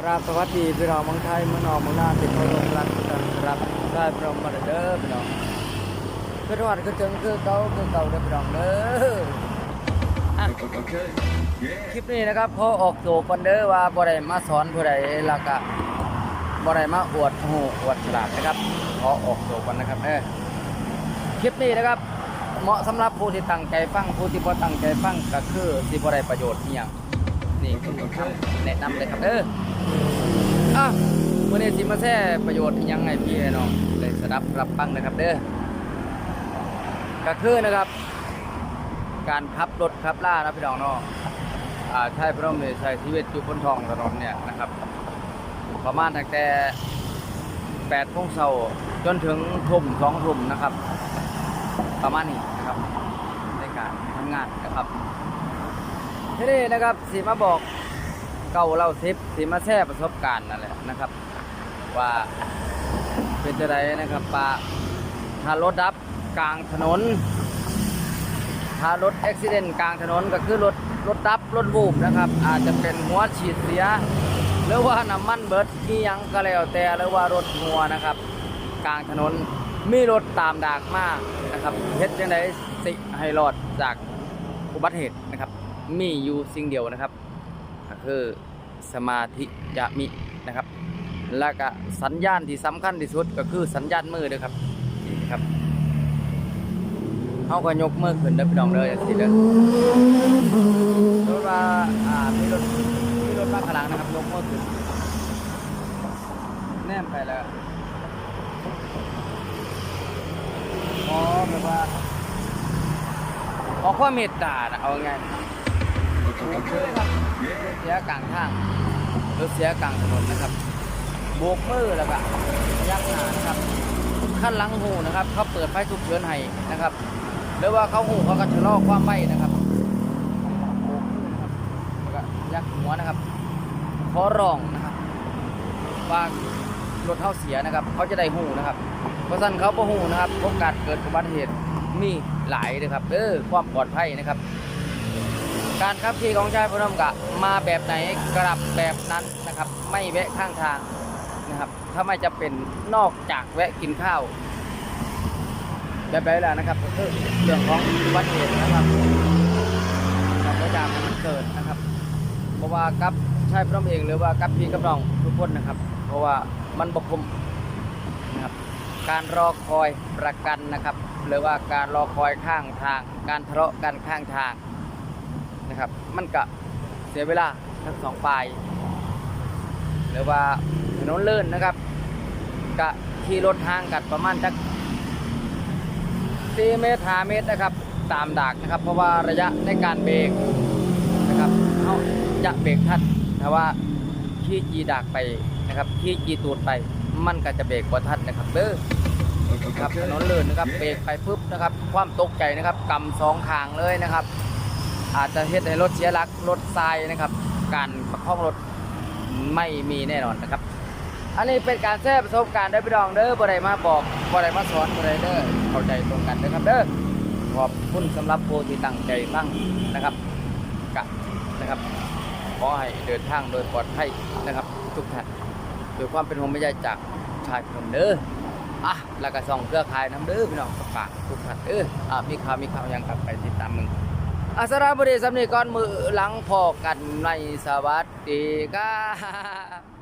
กราบสวัสดีพี่น้องเมืองไทยเมืองนอกเมืองนาติดพลงรักกันครับได้พร้อมมาเด้อพี่น้องคือทอดคือถึงคือเก่าคือเก่าเด้อพี่น้องเด้อคลิปนี้นะครับพอออกโตกันเด้อว่าบ่ได้มาสอนผู้ใดล้วก็บ่ได้มาอวดหูอวดฉลาดนะครับพอออกโตกันนะครับเด้อคลิปนี้นะครับ เหมาะสำหรับผู้ที่ตั้งใจฟังผู้ที่บ่ตั้งใจฟังก็คือสิบ่ได้ประโยชน์อีหยัง นี่คือคำแนะนำเลยครับเด้ออะวันนี้สิมาแท้ประโยชน์ยังไงพี่น้องเลยสดับรับฟังนะครับเด้อก็คือนะครับ การขับรถขับล่านะพี่น้องเนาะอ่าใช้พระองค์ใช้ชีวิตอยู่บนทองถนนเนี่ยนะครับ ประมาณตั้งแต่8โมงเช้าจนถึงทุ่มสองทุ่มนะครับ ประมาณนี้นะครับในการทำงานนะครับ ที่นี้นะครับสีมาบอกเก่าเล่าทิปสีมาแช่ประสบการณ์นั่นแหละนะครับ ว่าเป็นจะไรนะครับปาถ้ารถดับกลางถนน ถ้ารถอุบิเหตุกลางถนนก็คือรถรถดับรถบูบนะครับ อาจจะเป็นหัวฉีดเสีย หรือว่าน้ำมันเบิดที่ยังก็แล้วแต่หรือว่ารถหัวนะครับ กลางถนนมีรถตามดากมากนะครับเฮ็ดจังไดสิให้รอดจากอุบัติเหตุนะครับ มีอยู่สิ่งเดียวนะครับคือสมาธิจะมีนะครับ แล้วก็สัญญาณที่สำคัญที่สุดก็คือสัญญาณมือเด้อครับนี่ครับเขาก็ยกมือขึ้นเด้พี่น้องเด้ออย่างนี้เด้อสมมติว่าอ่ามีรถมีรถมาข้างหลังนะครับยกมือขึ้นแนมไปแล้วอ๋อแบบว่าขอความเมตตานะเอาไง เสียกลางทางรถเสียกลางถนนนะครับโบกมือแล้วก็ยักหน้านะครับขั้นลังหูนะครับ เขาเปิดไฟฉุกเฉินให้นะครับหรือว่าเขาหูเขาก็ชะลอความไม่นะครับโบกมือนะครับยักหัวนะครับขอร้องนะครับว่ารถเขาเสียนะครับ เขาจะได้หูนะครับ เพราะฉะนั้นเขาบ่หูนะครับโอกาสเกิดอุบัติเหตุมีหลายเลยครับเออความปลอดภัยนะครับ การขับขี่ของชายพนมกะมาแบบไหนกลับแบบนั้นนะครับ ไม่แวะข้างทางนะครับ ถ้าไม่จะเป็นนอกจากแวะกินข้าวแบบไหนล่ะนะครับก็คือเรื่องของอุบัติเหตุนะครับกับประจามมันเกิดนะครับเพราะว่ากับชายพนมเองหรือว่ากับพี่กับน้องทุกคนนะครับ เพราะว่ามันบกคมนะครับ การรอคอยประกันนะครับ หรือว่าการรอคอยข้างทาง การทะเลาะกันข้างทาง นะครับ มันก็เสียเวลาทั้งสองฝ่ายหรือว่าถนนลื่นนะครับกะขี่รถห่างกันประมาณจัก4เมตร5เมตรนะครับ ตามดากนะครับ เพราะว่าระยะในการเบรกนะครับเขาจะเบรกทันแต่ว่าขี่จีดากไปนะครับขี่จีตูดไป มันก็จะเบรกบ่าทันนะครับเด้อครับถนนลื่นนะครับเบรกไปปุ๊บนะครับ ความตกใจนะครับกำสองขางเลยนะครับ อาจจะเฮ็ดให้รถเสียหลักรถทรายนะครับ การประคองรถไม่มีแน่นอนนะครับ อันนี้เป็นการแชร์ประสบการณ์เด้พี่น้องเด้อบ่ได้มาบอกบ่ได้มาสอนบ่ได้เด้อเข้าใจตรงกันเด้อครับ เด้อขอบคุณสำหรับผู้ที่ตั้งใจฟังนะครับกะนะครับขอให้เดินทางโดยปลอดภัยนะครับ ทุกท่านโดยความเป็นห่วงไม่ใยจากชายผมเด้ออะแล้วก็ส่องเครือข่ายน้ำเด้อพี่น้องฝากทุกท่านเด้ออะมีข่าวมีข่าวยังกลับไปติดตามมึง อาสราบดีสำนีก่อนมือหลังพอกันในสวัสดีครับ